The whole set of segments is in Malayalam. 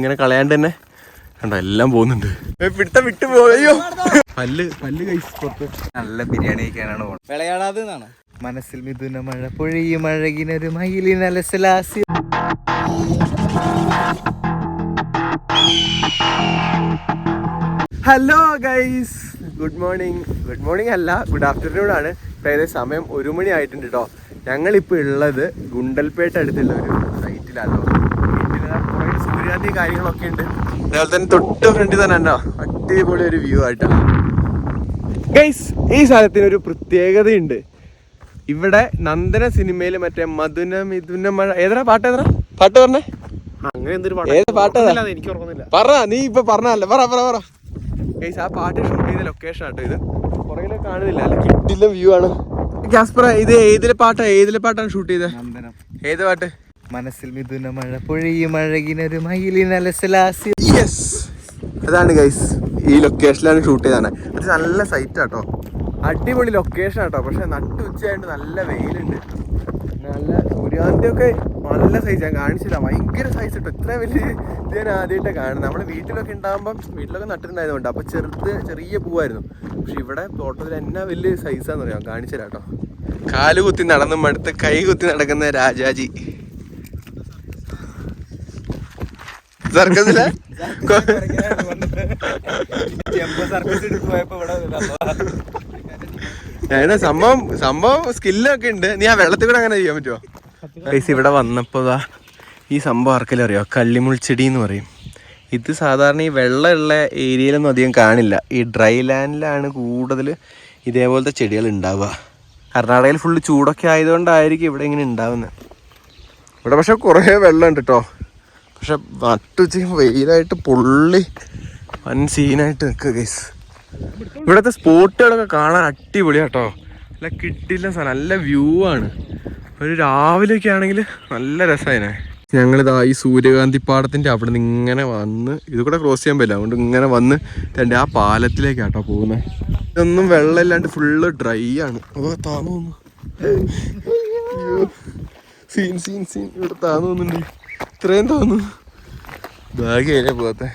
ഇങ്ങനെ കളയാണ്ട് തന്നെ കണ്ടോ എല്ലാം പോകുന്നുണ്ട്. പിടുത്തം വിട്ടു പോയോ പല്ല് പല്ല് കഴിച്ചു നല്ല ബിരിയാണി കഴിക്കാനാണ് വിളയാടാതെ എന്നാണ് മനസ്സിൽ മിഥുന മഴ പൊഴിയും അഴകിനൊരു മയിലിനലസലാസി hello guys good morning good morning അല്ല ഗുഡ് ആഫ്റ്റർനൂൺ ആണ്. ഇപ്പം ഏകദേശം സമയം ഒരു മണി ആയിട്ടുണ്ട് കേട്ടോ ഞങ്ങളിപ്പോൾ ഉള്ളത് ഗുണ്ടൽപേട്ട അടുത്തുള്ള ഒരു സൈറ്റിലാണ് കുറേ കാര്യങ്ങളൊക്കെ ഉണ്ട്. അതേപോലെ തന്നെ തൊട്ട് ഫ്രണ്ടിൽ തന്നെ എന്നാ അടിപൊളി ഒരു വ്യൂ ആയിട്ടാണ് ഗൈസ് ഈ സ്ഥലത്തിന് ഒരു പ്രത്യേകതയുണ്ട്. ഇവിടെ നന്ദന സിനിമയിൽ മറ്റേ മധുന മിഥുന മഴ ഏതാ പാട്ട് ഏതാ പാട്ട് പറഞ്ഞേ? അങ്ങനെ എന്തൊരു ഏത് പാട്ടാ? എനിക്ക് ഓർക്കുന്നില്ല പറ നീ ഇപ്പൊ പറഞ്ഞല്ലേ പറ പറ പറ. ഗൈസ് ആ പാട്ട് ഷൂട്ട് ചെയ്ത ലൊക്കേഷൻ ആട്ടോ ഇത്. പുറകിലെ കാണുന്നില്ല. അല്ല കിട്ടില്ല വ്യൂ ആണ്. ജാസ്പറ ഇത് ഏതിലെ പാട്ടാ? ഏതിലെ പാട്ടാണ് ഷൂട്ട് ചെയ്തത് നന്ദനം. ഏത് പാട്ട്? മനസ്സിൽ മിഥുന മഴ പൊഴിയും അഴകിനൊരു മയിലിനലസലാസി യെസ് അതാണ് ഗൈസ് ഈ ലൊക്കേഷനിലാണ് ഷൂട്ട് ചെയ്താണ് അത് നല്ല സൈറ്റ് ആട്ടോ അടിപൊളി ലൊക്കേഷൻ ആട്ടോ പക്ഷെ നട്ടു ഉച്ചയായിട്ട് നല്ല വെയിലുണ്ട്. നല്ല സൂര്യാന്തിയൊക്കെ നല്ല സൈസ് ഞാൻ കാണിച്ചില്ല. ഭയങ്കര സൈസ് ഇട്ടോ ഇത്ര വലിയ ഇത് ഞാൻ ആദ്യമായിട്ട് കാണുന്നത്. നമ്മൾ വീട്ടിലൊക്കെ ഉണ്ടാകുമ്പം വീട്ടിലൊക്കെ നട്ടിട്ടുണ്ടായതുകൊണ്ട്. അപ്പോൾ ചെറുത് ചെറിയ പൂവായിരുന്നു. പക്ഷെ ഇവിടെ തോട്ടത്തിൽ എന്നാ വലിയ സൈസാന്ന് പറയാം കാണിച്ചില്ല കേട്ടോ കാൽ കുത്തി നടന്ന് മടുത്ത് കൈ കുത്തി നടക്കുന്ന രാജാജി. സർക്കസിലെ? സംഭവം സംഭവം സ്കില്ലൊക്കെ ഉണ്ട്. നീ ആ വെള്ളത്തിൽ കൂടെ അങ്ങനെ ചെയ്യാൻ പറ്റുമോ ഗൈസ് ഇവിടെ വന്നപ്പോ ഈ സംഭവം ആർക്കെല്ലാം അറിയോ? കള്ളിമുൾച്ചെടി എന്ന് പറയും. ഇത് സാധാരണ ഈ വെള്ളമുള്ള ഏരിയയിലൊന്നും അധികം കാണില്ല. ഈ ഡ്രൈ ലാൻഡിലാണ് കൂടുതൽ ഇതേപോലത്തെ ചെടികൾ ഉണ്ടാവുക. കർണാടകയിൽ ഫുള്ള് ചൂടൊക്കെ ആയതുകൊണ്ടായിരിക്കും ഇവിടെ ഇങ്ങനെ ഉണ്ടാവുന്നത് ഇവിടെ പക്ഷെ കുറേ വെള്ളമുണ്ട് കേട്ടോ പക്ഷെ നട്ടുച്ച വെയിലായിട്ട് പൊള്ളി വൻ സീനായിട്ട് നിൽക്കുക ഗൈസ് ഇവിടുത്തെ സ്പോട്ടുകളൊക്കെ കാണാൻ അടിപൊളിയാട്ടോ. നല്ല കിട്ടില്ല സാർ നല്ല വ്യൂ ആണ്. ഒരു രാവിലെയൊക്കെ ആണെങ്കിൽ നല്ല രസമായിനെ ഞങ്ങളിതാ ഈ സൂര്യകാന്തി പാടത്തിന്റെ അവിടെ നിന്ന് ഇങ്ങനെ വന്ന് ഇത് കൂടെ ക്രോസ് ചെയ്യാൻ പറ്റില്ല. അതുകൊണ്ട് ഇങ്ങനെ വന്ന് രണ്ട് ആ പാലത്തിലേക്കാട്ടോ പോകുന്നത് ഇതൊന്നും വെള്ളമില്ലാണ്ട് ഫുള്ള് ഡ്രൈ ആണ്. അപ്പോൾ താന്നു സീൻ സീൻ സീൻ. ഇവിടെ താന്നു തോന്നുന്നുണ്ട്. ഇത്രയും തോന്നുന്നു. ബാഗ് പോകത്തെ.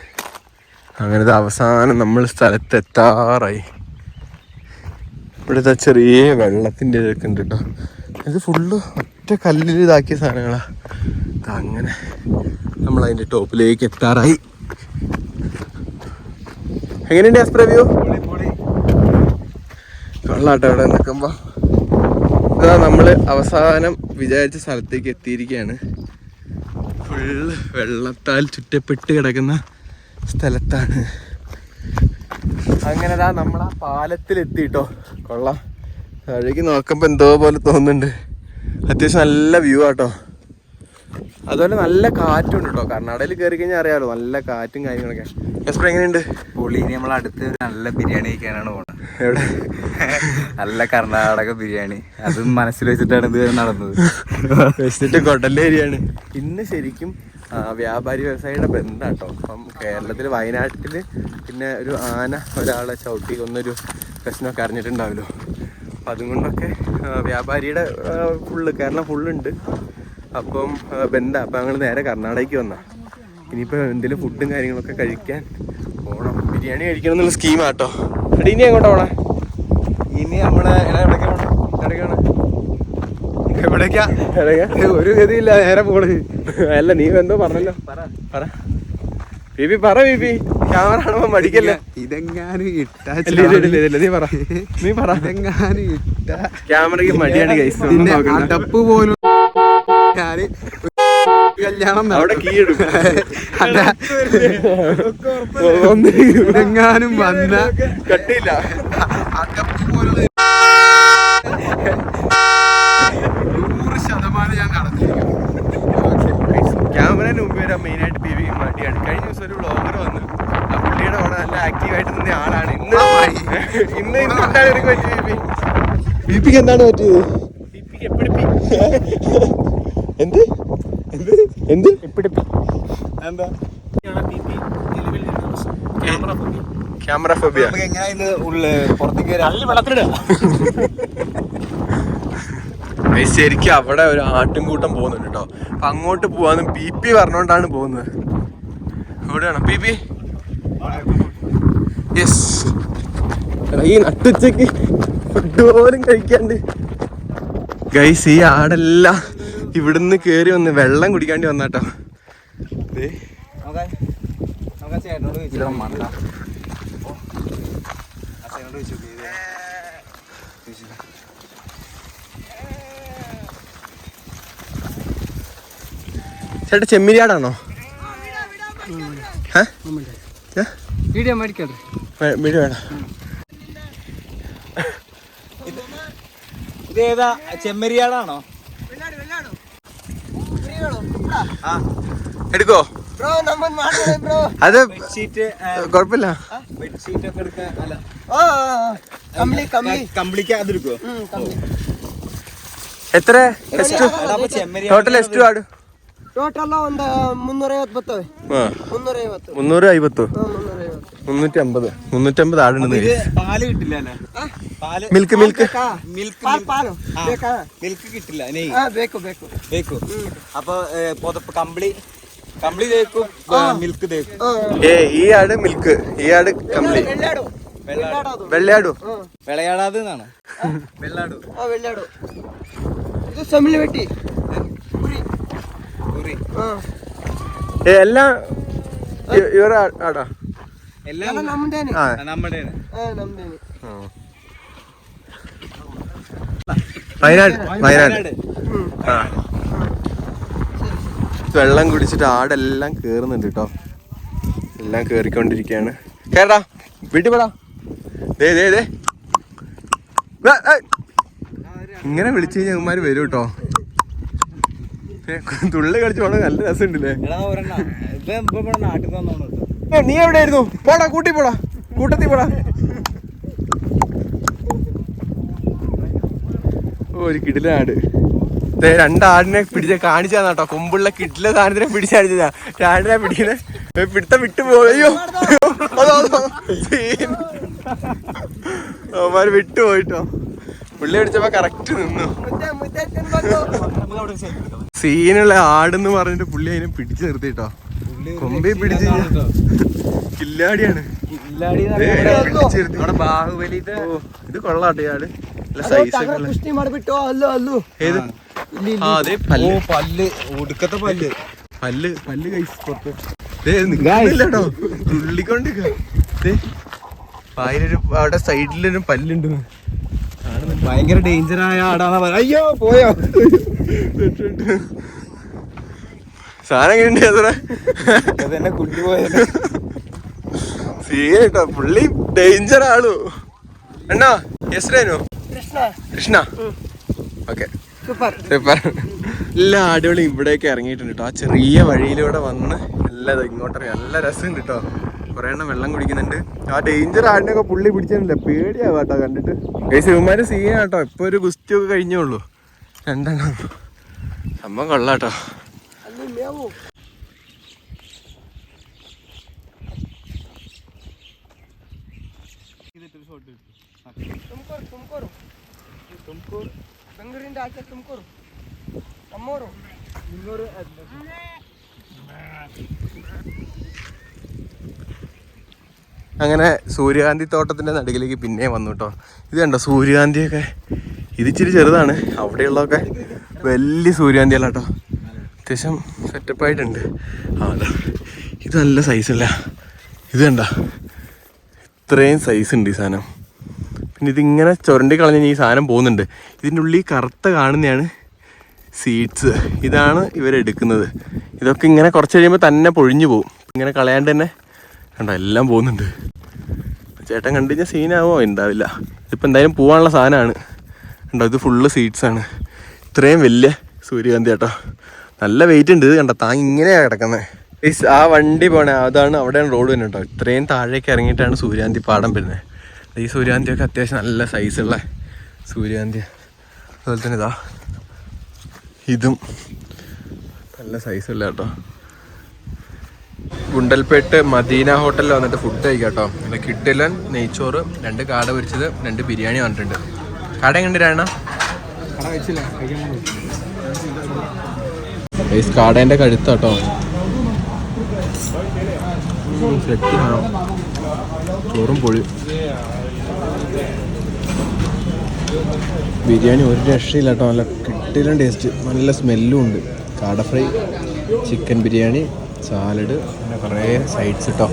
അങ്ങനത്തെ അവസാനം നമ്മൾ സ്ഥലത്ത് എത്താറായി ഇവിടുത്തെ ചെറിയ വെള്ളത്തിന്റെ ഇതൊക്കെ ഉണ്ട് കേട്ടോ ഇത് ഫുള്ള് ഒറ്റ കല്ലിൽ ഇതാക്കിയ സാധനങ്ങളാണ് അങ്ങനെ നമ്മൾ അതിന്റെ ടോപ്പിലേക്ക് എത്താറായി. എങ്ങനെയുണ്ട് ആസ്പ്ര വ്യൂ കൊള്ളാട്ടോ അവിടെ നിൽക്കുമ്പോൾ നമ്മൾ അവസാനം വിചാരിച്ച സ്ഥലത്തേക്ക് എത്തിയിരിക്കുകയാണ്. ഫുള്ള് വെള്ളത്താൽ ചുറ്റപ്പെട്ട് കിടക്കുന്ന സ്ഥലത്താണ്. അങ്ങനെ ദാ നമ്മൾ ആ പാലത്തിൽ എത്തിട്ടോ കൊള്ളാം. താഴേക്ക് നോക്കുമ്പോൾ എന്തോ പോലെ തോന്നുന്നുണ്ട്. അത്യാവശ്യം നല്ല വ്യൂ ആട്ടോ. അതുപോലെ നല്ല കാറ്റും ഉണ്ട് കേട്ടോ കർണാടകയിൽ കയറി കഴിഞ്ഞാൽ അറിയാലോ നല്ല കാറ്റും കാര്യങ്ങളൊക്കെ. എസ്പ്ര എങ്ങനെയുണ്ട്? പുള്ളി ഇനി നമ്മൾ അടുത്ത് നല്ല ബിരിയാണി കഴിക്കാനാണ് പോണത് എവിടെ? നല്ല കർണാടക ബിരിയാണി. അതും മനസ്സിൽ വെച്ചിട്ടാണ് ഇത് നടന്നത്. വെച്ചിട്ട് കൊടല്ലേരിയാണ് ഇന്ന് ശരിക്കും ആ, വ്യാപാരി വ്യവസായിയുടെ ബന്ധം കേട്ടോ അപ്പം കേരളത്തിൽ വയനാട്ടിൽ പിന്നെ ഒരു ആന ഒരാളെ ചവിട്ടി ഒന്നൊരു പ്രശ്നമൊക്കെ അറിഞ്ഞിട്ടുണ്ടാവല്ലോ. അപ്പം അതുകൊണ്ടൊക്കെ ആ, വ്യാപാരിയുടെ ഫുള്ള് കേരളം ഫുള്ളുണ്ട് അപ്പം ബന്ധ. അപ്പം ഞങ്ങൾ നേരെ കർണാടകയ്ക്ക് വന്ന. ഇനിയിപ്പോൾ എന്തെങ്കിലും ഫുഡും കാര്യങ്ങളൊക്കെ കഴിക്കാൻ പോകണം ബിരിയാണി കഴിക്കണം എന്നുള്ള സ്കീമാട്ടോ എടി ഇനി എങ്ങോട്ടാ പോണേ? ഇനി നമ്മളെ എവിടേക്കാ പോണെ? എവിടേക്കാണ് എവിടേക്കാ? എവിടേക്കാ? ഒരു ഗതിയില്ല നേരെ പോണ്. അല്ല നീ എന്തോ പറഞ്ഞല്ലോ. പറ. ബീബി പറ ബീബി. ക്യാമറ കാണുമ്പോ മടിക്കല്ല? ഇതെങ്ങാനും ഇട്ടാ നീ പറ. നീ പറ. ഇതെങ്ങാനും ഇട്ടാ ക്യാമറയ്ക്ക് മടിയാണ് കൈസ് അടപ്പ് പോലും ഞാൻ കല്യാണം അവിടെ കീ ഇടും എങ്ങാനും വന്ന കട്ടില്ല നൂറ് ശതമാനം ഞാൻ നടത്തിയിരിക്കും ക്യാമറന് മുമ്പ് വരാൻ മെയിൻ ആയിട്ട് വി മടിയാണ്. കഴിഞ്ഞ ദിവസം ഒരു വ്ളോഗർ വന്നു. ആ പുള്ളിയുടെ അവിടെ നല്ല ആക്റ്റീവായിട്ട് നിന്ന ആളാണ്. ഇന്ന് ഇന്ന് ഇന്ന് എന്താണ് പറ്റിയത് ബീബി. ബീബിക്ക് എന്താണ് പറ്റിയത്? എന്ത്? എന്ത്? എന്ത്? എന്താ? Camera phobia. നമുക്ക് എങ്ങനെയാ ഇത് ഉള്ളിൽ പുറത്തേക്ക് വരാം? വെള്ളത്തിലിടുക ശരിക്കും അവിടെ ഒരു ആട്ടുംകൂട്ടം പോകുന്നുണ്ട് കേട്ടോ അപ്പൊ അങ്ങോട്ട് പോവാന്ന് പി പി പറഞ്ഞോണ്ടാണ് പോകുന്നത്. എവിടെയാണ് പി പി? യെസ് ഈ നട്ടുച്ചക്ക് ഫുഡ് പോലും കഴിക്കാണ്ട്. ഗൈസ് ഈ ആടെല്ലാം ഇവിടുന്ന് കേറി വന്ന് വെള്ളം കുടിക്കാണ്ടി വന്നാട്ടോ. ചേട്ടാ ചെമ്മിരിയാടാണോ? വീഡിയോ വേണം. ഇതേതാ ചെമ്മരിയാടാണോ ആ എടുക്കോ അത് ബെഡ്ഷീറ്റ് കുഴപ്പമില്ല ബെഡ്ഷീറ്റ് ഒക്കെ എടുക്കാൻ അല്ല കമ്പിളി കമ്പിളി കംപ്ലിക്ക് അതെടുക്കോ എത്ര എസ് ടു അപ്പൊ ചെമ്മരിയാട് ടോട്ടൽ എസ് ടു ആട് ಟೋಟಲ್ ಒಂದು ಮುನ್ನೂರೈವತ್ತು ಬರ್ತವೆ ആ ಮುನ್ನೂರೈವತ್ತು മുന്നൂറ് അയ്പത്തോ മുന്നൂറ്റി അമ്പത് മുന്നൂറ്റി അമ്പത് ആടുണ്ട് പാൽ കിട്ടില്ല മിൽക്ക് മിൽക്ക്. മിൽക്ക് കിട്ടില്ല അപ്പൊ കമ്പിളി. കമ്പിളി മിൽക്ക് ഏ ഈ ആട് മിൽക്ക് ഈ ആട് കമ്പിളി. വെള്ളയാടു. വിളയാടാതെ വെള്ളാടു. ഏ എല്ലാം ഇവരാടാ എല്ലാം ആ വെള്ളം കുടിച്ചിട്ട് ആടെല്ലാം കേറുന്നുണ്ട് കേട്ടോ എല്ലാം കേറിക്കൊണ്ടിരിക്കുകയാണ് കേരടാ വീട്ടിപ്പെടാ ദേ ദേ ദേ. ഇങ്ങനെ വിളിച്ചു കഴിഞ്ഞാൽ ഇവന്മാര് വരും കേട്ടോ തുള്ളി കളിച്ചു പോകണം നല്ല രസമുണ്ടല്ലേ? നാട്ടിൽ നീ എവിടെ ആയിരുന്നു പോടാ കൂട്ടി പോടാ. കൂട്ടത്തി പോടാ. ഒരു കിടിലാട് രണ്ടാടിനെ പിടിച്ച കാണിച്ചാന്ന് കേട്ടോ. കൊമ്പുള്ള കിട്ടിലെ സാധനത്തിനെ പിടിച്ചടിച്ചതാ രണ്ടിനെ പിടിക്കുന്നത് പിടുത്ത വിട്ടു പോയോ. അവന്മാര് വിട്ടു പോയിട്ടോ പുള്ളി പിടിച്ചപ്പോ കറക്റ്റ് നിന്നു. സീനുള്ള ആടെന്ന് പറഞ്ഞിട്ട് പുള്ളി അതിനെ പിടിച്ചു നിർത്തിട്ടോ കൊമ്പി പിടിച്ച് കില്ലാടിയാണ്. ഇത് കൊള്ളാട്ടെ ആൾ പല്ല്. ഒടുക്കത്തെ പല്ല്. പല്ല്. പല്ല് കൈസ് തുള്ളിക്കൊണ്ട് പായലൊരു അവിടെ സൈഡിലൊരു പല്ലുണ്ട്. ഭയങ്കര ഡേഞ്ചർ ആയ ആടാന്നാ അയ്യോ പോയോ? സാധനം കിട്ടി അത്ര പുള്ളി ഡേഞ്ചർ ആളു. അണ്ണാ എസ്രേനു കൃഷ്ണ. ഓക്കെ. എല്ലാ അടിപൊളിയും ഇവിടേക്ക് ഇറങ്ങിയിട്ടുണ്ട് കേട്ടോ ആ ചെറിയ വഴിയിലൂടെ വന്ന് എല്ലാ ഇങ്ങോട്ട് നല്ല രസം കിട്ടോ കുറേ എണ്ണം വെള്ളം കുടിക്കുന്നുണ്ട്. ആ ഡേഞ്ചർ ആടിനൊക്കെ പുള്ളി പിടിച്ചിട്ടില്ല പേടിയാവാ കേട്ടോ കണ്ടിട്ട് ശിവന്മാര് സീനാട്ടോ ഇപ്പൊ ഒരു ഗുസ്തി ഒക്കെ കഴിഞ്ഞേ ഉള്ളൂ. രണ്ടെണ്ണം. സംഭവം കൊള്ളാട്ടോ ಅಲ್ಲಿ ಮೇವು ತುಮಕೂರು ತುಮಕೂರು ತುಮಕೂರು ಬೆಂಗಳೂರಿಂದ ಆಚೆ ತುಮಕೂರು ನಮ್ಮೂರು അങ്ങനെ സൂര്യകാന്തി തോട്ടത്തിന്റെ നടുകിലേക്ക് പിന്നെ വന്നു കേട്ടോ ഇത് കണ്ടോ സൂര്യകാന്തിയൊക്കെ ഇത് ഇച്ചിരി ചെറുതാണ് അവിടെയുള്ളതൊക്കെ വലിയ സൂര്യകാന്തിയല്ല കേട്ടോ അത്യാവശ്യം സെറ്റപ്പായിട്ടുണ്ട് ആ ഇത് നല്ല സൈസല്ല ഇത് കണ്ട. ഇത്രയും സൈസ് ഉണ്ട് ഈ സാധനം. പിന്നെ ഇതിങ്ങനെ ചുരണ്ടി കളഞ്ഞ് ഈ സാധനം പോകുന്നുണ്ട്. ഇതിന്റെ ഉള്ളിൽ കറുത്ത കാണുന്നതാണ് സീഡ്സ് ഇതാണ് ഇവരെടുക്കുന്നത് ഇതൊക്കെ ഇങ്ങനെ കുറച്ച് കഴിയുമ്പോൾ തന്നെ പൊഴിഞ്ഞു പോകും ഇങ്ങനെ കളയാണ്ട് തന്നെ കണ്ടോ എല്ലാം പോകുന്നുണ്ട്. ചേട്ടൻ കണ്ടു കഴിഞ്ഞാൽ സീനാവോ ഉണ്ടാവില്ല. ഇതിപ്പോൾ എന്തായാലും പോകാനുള്ള സാധനമാണ്. കണ്ടോ ഇത് ഫുള്ള് സീഡ്സാണ് ഇത്രയും വലിയ സൂര്യകാന്തി കേട്ടോ നല്ല വെയിറ്റ് ഉണ്ട് ഇത് കണ്ട? താ ഇങ്ങനെയാണ് കിടക്കുന്നത് ആ വണ്ടി പോണേ. അതാണ് അവിടെയാണ് റോഡ് തന്നെ കേട്ടോ. ഇത്രയും താഴേക്ക് ഇറങ്ങിയിട്ടാണ് സൂര്യാന്തി പാടം വരുന്നത് ഈ സൂര്യകാന്തിയൊക്കെ അത്യാവശ്യം നല്ല സൈസുള്ള സൂര്യാന്തി. അതുപോലെ തന്നെ ഇതാ. ഇതും നല്ല സൈസുള്ള കേട്ടോ. ഗുണ്ടൽപേട്ട് മദീന ഹോട്ടലിൽ വന്നിട്ട് ഫുഡ് കഴിക്കാം കേട്ടോ. പിന്നെ കിട്ടിലൻ നെയ്ച്ചോറ് രണ്ട് കാട പൊരിച്ചത് രണ്ട് ബിരിയാണി വന്നിട്ടുണ്ട്. കട എങ്ങനെ രാണ? കാടേന്റെ കഴുത്താട്ടോ. സെറ്റ് ചോറും പൊളി. ബിരിയാണി ഒരു രക്ഷയില്ല കേട്ടോ നല്ല കിട്ടിയിലും ടേസ്റ്റ് നല്ല സ്മെല്ലും ഉണ്ട്. കാട ഫ്രൈ ചിക്കൻ ബിരിയാണി സാലഡ് പിന്നെ കുറേ സൈഡ്സ് കേട്ടോ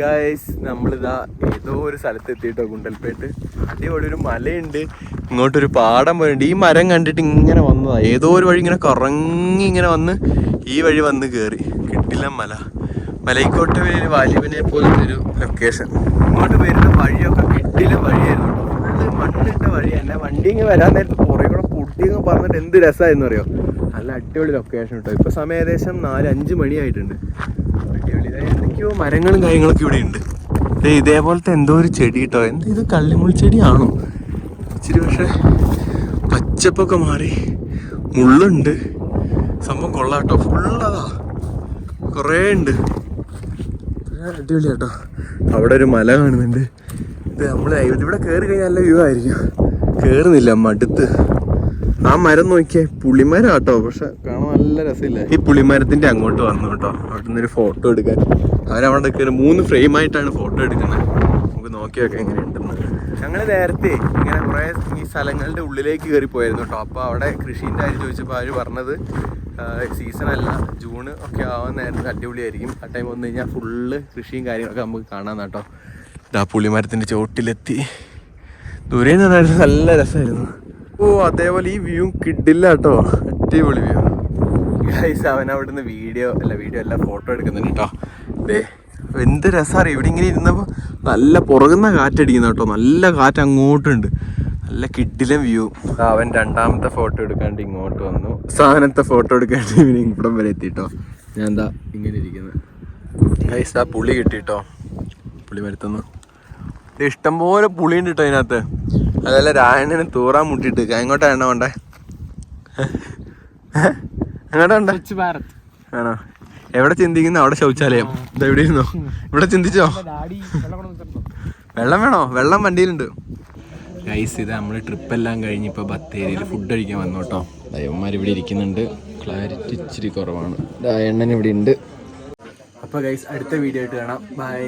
ഗായ്സ് നമ്മളിതാ ഏതോ ഒരു സ്ഥലത്ത് എത്തിയിട്ടോ ഗുണ്ടൽപേട്ട്. അടിപൊളി ഒരു മലയുണ്ട്. ഇങ്ങോട്ടൊരു പാടം പോയിട്ടുണ്ട്. ഈ മരം കണ്ടിട്ട് ഇങ്ങനെ വന്നതാ. ഏതോ ഒരു വഴി ഇങ്ങനെ കുറങ്ങി ഇങ്ങനെ വന്ന് ഈ വഴി വന്ന് കയറി കിട്ടില്ല മല. മലയിക്കോട്ടെ വാലിബിനെ പോലത്തെ ഒരു ലൊക്കേഷൻ ഇങ്ങോട്ട് വരുന്ന വഴിയൊക്കെ കിട്ടില്ല വഴിയായിരുന്നു ഫുള്ള് മണ്ണിട്ട വഴി. തന്നെ വണ്ടി ഇങ്ങനെ വരാൻ നേരത്ത് കുറേ കൂടെ പൊട്ടിയൊക്കെ പറഞ്ഞിട്ട് എന്ത് രസമായിരുന്നു അറിയോ നല്ല അടിപൊളി ലൊക്കേഷൻ കേട്ടോ. ഇപ്പോൾ സമയം ഏകദേശം നാല് അഞ്ച് മണിയായിട്ടുണ്ട്. എന്തൊക്കെയോ മരങ്ങളും കാര്യങ്ങളൊക്കെ ഇവിടെ ഉണ്ട്. ഇതേപോലത്തെ എന്തോ ഒരു ചെടി കേട്ടോ എന്താ ഇത് കള്ളിമുൾ ചെടിയാണോ? ഇച്ചിരി പക്ഷെ പച്ചപ്പൊക്കെ മാറി മുള്ളുണ്ട്. സംഭവം കൊള്ളാട്ടോ ഫുള്ളതാ. കുറേ ഉണ്ട്. അടിപൊളി കേട്ടോ അവിടെ ഒരു മല കാണുന്നുണ്ട്. ഇത് നമ്മൾ ഇവിടെ കയറി കഴിഞ്ഞാൽ നല്ല വ്യൂ ആയിരിക്കും. കയറുന്നില്ല മടുത്ത്. ആ മരം നോക്കിയേ പുളിമരം ആട്ടോ പക്ഷെ കാണാൻ നല്ല രസമില്ല. ഈ പുളിമരത്തിന്റെ അങ്ങോട്ട് വന്നു കേട്ടോ അവിടെ നിന്നൊരു ഫോട്ടോ എടുക്കാൻ. അവരവിടെ നിൽക്കുന്ന മൂന്ന് ഫ്രെയിം ആയിട്ടാണ് ഫോട്ടോ എടുക്കുന്നത്. നമുക്ക് നോക്കിയൊക്കെ എങ്ങനെ എങ്ങനെയുണ്ടെന്ന്. ഞങ്ങൾ നേരത്തെ ഇങ്ങനെ കുറേ ഈ സ്ഥലങ്ങളുടെ ഉള്ളിലേക്ക് കയറി പോയിരുന്നു കേട്ടോ. അപ്പോൾ അവിടെ കൃഷീന്റെ കാര്യം ചോദിച്ചപ്പോൾ അവർ പറഞ്ഞത് സീസൺ അല്ല ജൂൺ ഒക്കെ ആവാൻ നേരത്തെ അടിപൊളിയായിരിക്കും. ആ ടൈം വന്നു കഴിഞ്ഞാൽ ഫുള്ള് കൃഷിയും കാര്യങ്ങളൊക്കെ നമുക്ക് കാണാം കേട്ടോ. ഇതാ പുളിമരത്തിന്റെ ചോട്ടിലെത്തി. ദൂരെ നിന്ന് പറഞ്ഞാൽ നല്ല രസമായിരുന്നു. ഓ അതേപോലെ ഈ വ്യൂ കിട്ടില്ല കേട്ടോ. അടിപൊളി വ്യൂ ഗൈസ് അവൻ അവിടുന്ന് വീഡിയോ അല്ല വീഡിയോ അല്ല ഫോട്ടോ എടുക്കുന്നുണ്ട് കേട്ടോ. ദേ എന്ത് രസമാണ് ഇവിടെ ഇങ്ങനെ ഇരുന്നപ്പോൾ നല്ല പുറകുന്ന കാറ്റടിക്കുന്ന കേട്ടോ. നല്ല കാറ്റ് അങ്ങോട്ടുണ്ട് നല്ല കിഡിലും വ്യൂ അവൻ രണ്ടാമത്തെ ഫോട്ടോ എടുക്കാണ്ട് ഇങ്ങോട്ട് വന്നു. സാധനത്തെ ഫോട്ടോ എടുക്കാണ്ട് ഇവന് ഇവിടം വരെ എത്തിട്ടോ. ഞാൻ എന്താ ഇങ്ങനെ ഇരിക്കുന്നത് ഗൈസ് ആ പുളി കിട്ടിട്ടോ. പുളി വരുത്തുന്നു. ഇത് ഇഷ്ടംപോലെ പുളിയുണ്ട് കേട്ടോ അതിനകത്ത്. അതല്ല രായണന് തൂറാൻ മുട്ടിട്ട് എങ്ങോട്ടാണ് വേണ്ടേ? എങ്ങോട്ടാ വേണ്ടേ ആണോ? എവിടെ ചിന്തിക്കുന്നു? അവിടെ ശൗചാലയം. ഇതെവിടെ എവിടെ ഇരുന്നോ. ഇവിടെ ചിന്തിച്ചോ? വെള്ളം കൊണ്ട് തരുന്നു. വെള്ളം വേണോ? വെള്ളം വണ്ടിയിലുണ്ട്. ഗൈസ് ഇത് നമ്മൾ ട്രിപ്പ് എല്ലാം കഴിഞ്ഞ് ഇപ്പോൾ ബത്തേരിയിൽ ഫുഡ് കഴിക്കാൻ വന്നു കേട്ടോ. ദൈവന്മാർ ഇവിടെ ഇരിക്കുന്നുണ്ട്. ക്ലാരിറ്റി ഇച്ചിരി കുറവാണ്. എണ്ണൻ ഇവിടെ ഉണ്ട്. അപ്പോൾ ഗൈസ് അടുത്ത വീഡിയോ ആയിട്ട് കാണാം. ബൈ